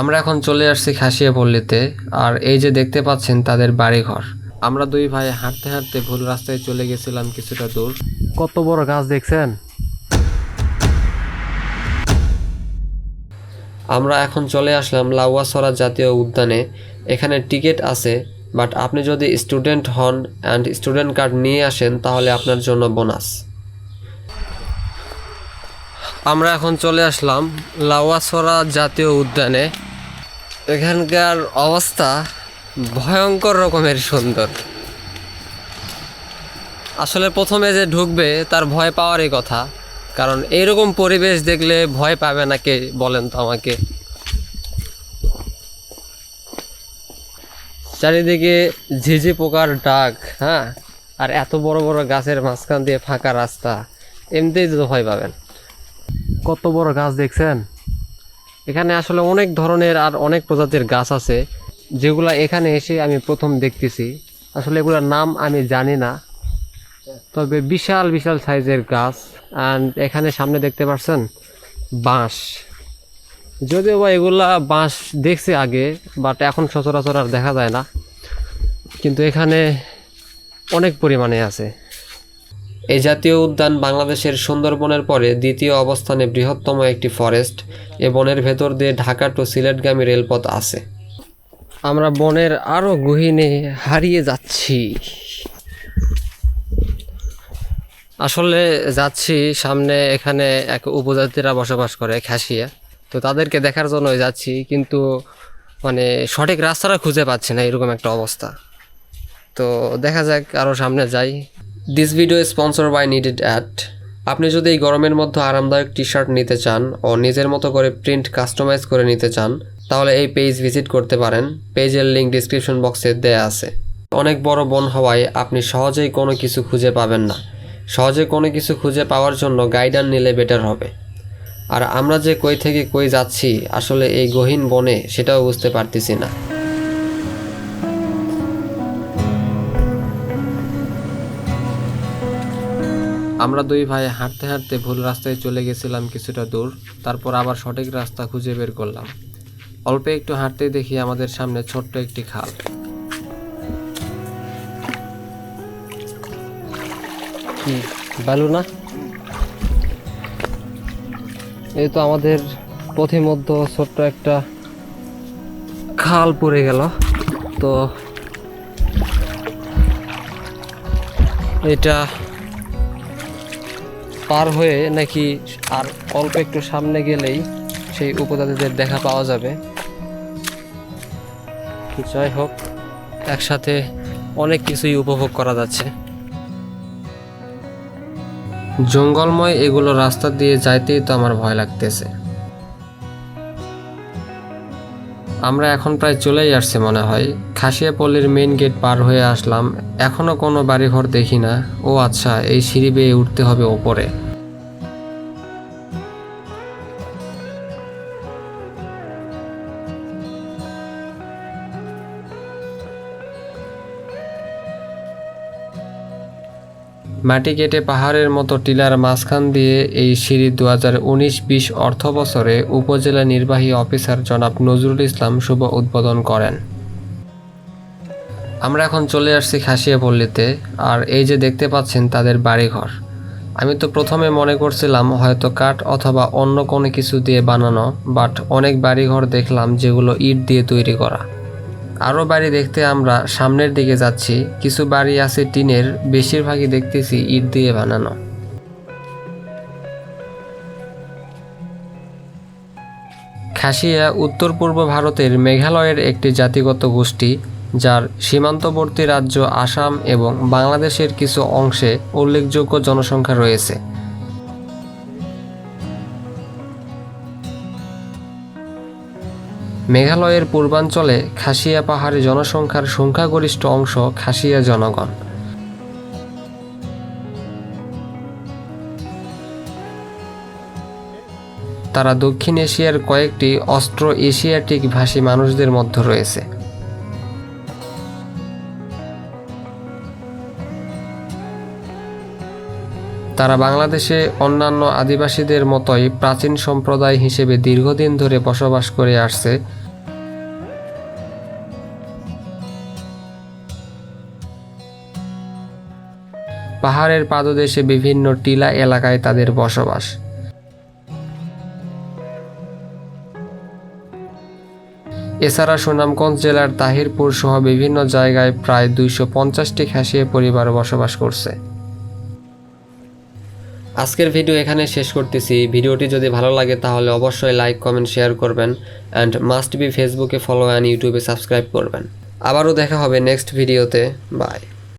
আমরা এখন চলে আসছি খাসিয়া পল্লীতে আর এই যে দেখতে পাচ্ছেন তাদের বাড়িঘর। আমরা দুই ভাই হাঁটতে হাঁটতে ভুল রাস্তায় চলে গেছিলাম কিছুটা দূর। কত বড় গাছ দেখছেন? আমরা এখন চলে আসলাম লাউয়াসরা জাতীয় উদ্যানে। এখানে টিকিট আছে বাট আপনি যদি স্টুডেন্ট হন অ্যান্ড স্টুডেন্ট কার্ড নিয়ে আসেন তাহলে আপনার জন্য বোনাস। আমরা এখন চলে আসলাম লাউয়াসরা জাতীয় উদ্যানে। এখানকার অবস্থা ভয়ঙ্কর রকমের সুন্দর। আসলে প্রথমে যে ঢুকবে, তার ভয় পাওয়ারই কথা। কারণ এইরকম পরিবেশ দেখলে ভয় পাবে না কে, বলেন তো আমাকে। চারিদিকে ঝিঝি পোকার ডাক হ্যাঁ? আর এত বড় বড় গাছের মাঝখান দিয়ে ফাঁকা রাস্তা, এমনিতেই তো ভয় পাবেন। কত বড় গাছ দেখছেন? এখানে আসলে অনেক ধরনের আর অনেক প্রজাতির গাছ আছে, যেগুলা এখানে এসে আমি প্রথম দেখতেছি। আসলে এগুলোর নাম আমি জানি না, তবে বিশাল বিশাল সাইজের গাছ। অ্যান্ড এখানে সামনে দেখতে পাচ্ছেন, বাঁশ। যদিও বা এগুলা বাঁশ দেখছি আগে বাট এখন সচরাচর আর দেখা যায় না। কিন্তু এখানে অনেক পরিমাণে আছে। এই জাতীয় উদ্যান বাংলাদেশের সুন্দরবনের পরে দ্বিতীয় অবস্থানে বৃহত্তম একটি ফরেস্ট। এ বনের ভেতর দিয়ে ঢাকা টু সিলেটগামী রেলপথ আছে। আমরা বনের আরও গহীনে হারিয়ে যাচ্ছি। আসলে যাচ্ছি সামনে এখানে এক উপজাতিরা বসবাস করে খাসিয়া তো তাদেরকে দেখার জন্য যাচ্ছি, কিন্তু মানে সঠিক রাস্তাটা খুঁজে পাচ্ছি না, এরকম একটা অবস্থা। তো দেখা যাক আরও সামনে যাই। This video sponsor by needed ad আপনি যদি এই গরমের মধ্যে আরামদায়ক টি শার্ট নিতে চান ও নিজের মতো করে প্রিন্ট কাস্টমাইজ করে নিতে চান, তাহলে এই পেজ ভিজিট করতে পারেন। পেজের লিঙ্ক ডিসক্রিপশন বক্সে দেয়া আছে। অনেক বড় বন হওয়ায় আপনি সহজেই কোনো কিছু খুঁজে পাবেন না। সহজে কোনো কিছু খুঁজে পাওয়ার জন্য গাইডার নিলে বেটার হবে। আর আমরা যে কই থেকে কই যাচ্ছি, আসলে এই গহীন বনে সেটাও বুঝতে পারতেছি না। আমরা দুই ভাই হাঁটতে হাঁটতে ভুল রাস্তায় চলে গেছিলাম কিছুটা দূর, তারপর আবার সঠিক রাস্তা খুঁজে বের করলাম। অল্প একটু হাঁটতেই দেখি আমাদের সামনে ছোট্ট একটি খাল। না? এই তো আমাদের পথে মধ্যে ছোট্ট একটা খাল পড়ে গেল। তো এটা পার হয়ে নাকি আর অল্প একটু সামনে গেলেই সেই উপজাতিদের দেখা পাওয়া যাবে। যাই হোক, একসাথে অনেক কিছুই উপভোগ করা যাচ্ছে। জঙ্গলময় এগুলো রাস্তা দিয়ে যাইতেই তো আমার ভয় লাগতেছে। আমরা এখন প্রায় চলেই আসছে মনে হয়। খাসিয়াপল্লির মেন গেট পার হয়ে আসলাম। এখনও কোনো বাড়িঘর দেখি না। ও আচ্ছা এই সিঁড়ি বেয়ে উঠতে হবে ওপরে। মাটি কেটে পাহাড়ের মতো টিলার মাঝখান দিয়ে এই সিঁড়ি দু হাজার উনিশ বিশ অর্থ বছরে উপজেলা নির্বাহী অফিসার জনাব নজরুল ইসলাম শুভ উদ্বোধন করেন। আমরা এখন চলে আসছি খাসিয়াপল্লীতে, আর এই যে দেখতে পাচ্ছেন তাদের বাড়িঘর। আমি তো প্রথমে মনে করছিলাম হয়তো কাঠ অথবা অন্য কোনো কিছু দিয়ে বানানো, বাট অনেক বাড়িঘর দেখলাম যেগুলো ইট দিয়ে তৈরি করা। আরও বাড়ি দেখতে আমরা সামনের দিকে যাচ্ছি। কিছু বাড়ি আছে টিনের, বেশিরভাগই দেখতেছি ইট দিয়ে বানানো। খাসিয়া উত্তর পূর্ব ভারতের মেঘালয়ের একটি জাতিগত গোষ্ঠী, যার সীমান্তবর্তী রাজ্য আসাম এবং বাংলাদেশের কিছু অংশে উল্লেখযোগ্য জনসংখ্যা রয়েছে। মেঘালয়ের পূর্বাঞ্চলে খাসিয়া পাহাড়ে জনসংখ্যার সংখ্যাগরিষ্ঠ অংশ খাসিয়া জনগণ। তারা দক্ষিণ এশিয়ার কয়েকটি অস্ট্রো এশিয়াটিক ভাষী মানুষদের মধ্যে রয়েছে। তারা বাংলাদেশে অন্যান্য আদিবাসীদের মতোই প্রাচীন সম্প্রদায় হিসেবে দীর্ঘদিন ধরে বসবাস করে আসছে। পাহাড়ের পাদদেশে বিভিন্ন টিলা এলাকায় তাদের বসবাস। এছাড়া সুনামগঞ্জ জেলার তাহিরপুর সহ বিভিন্ন জায়গায় প্রায় দুইশো পঞ্চাশটি খ্যাসিয়ে পরিবার বসবাস করছে। আজকের ভিডিও এখানে শেষ করতেছি। ভিডিওটি যদি ভালো লাগে তাহলে অবশ্যই লাইক, কমেন্ট, শেয়ার করবেন অ্যান্ড মাস্ট বি ফেসবুকে ফলো অ্যান্ড ইউটিউবে সাবস্ক্রাইব করবেন। আবারও দেখা হবে নেক্সট ভিডিওতে বাই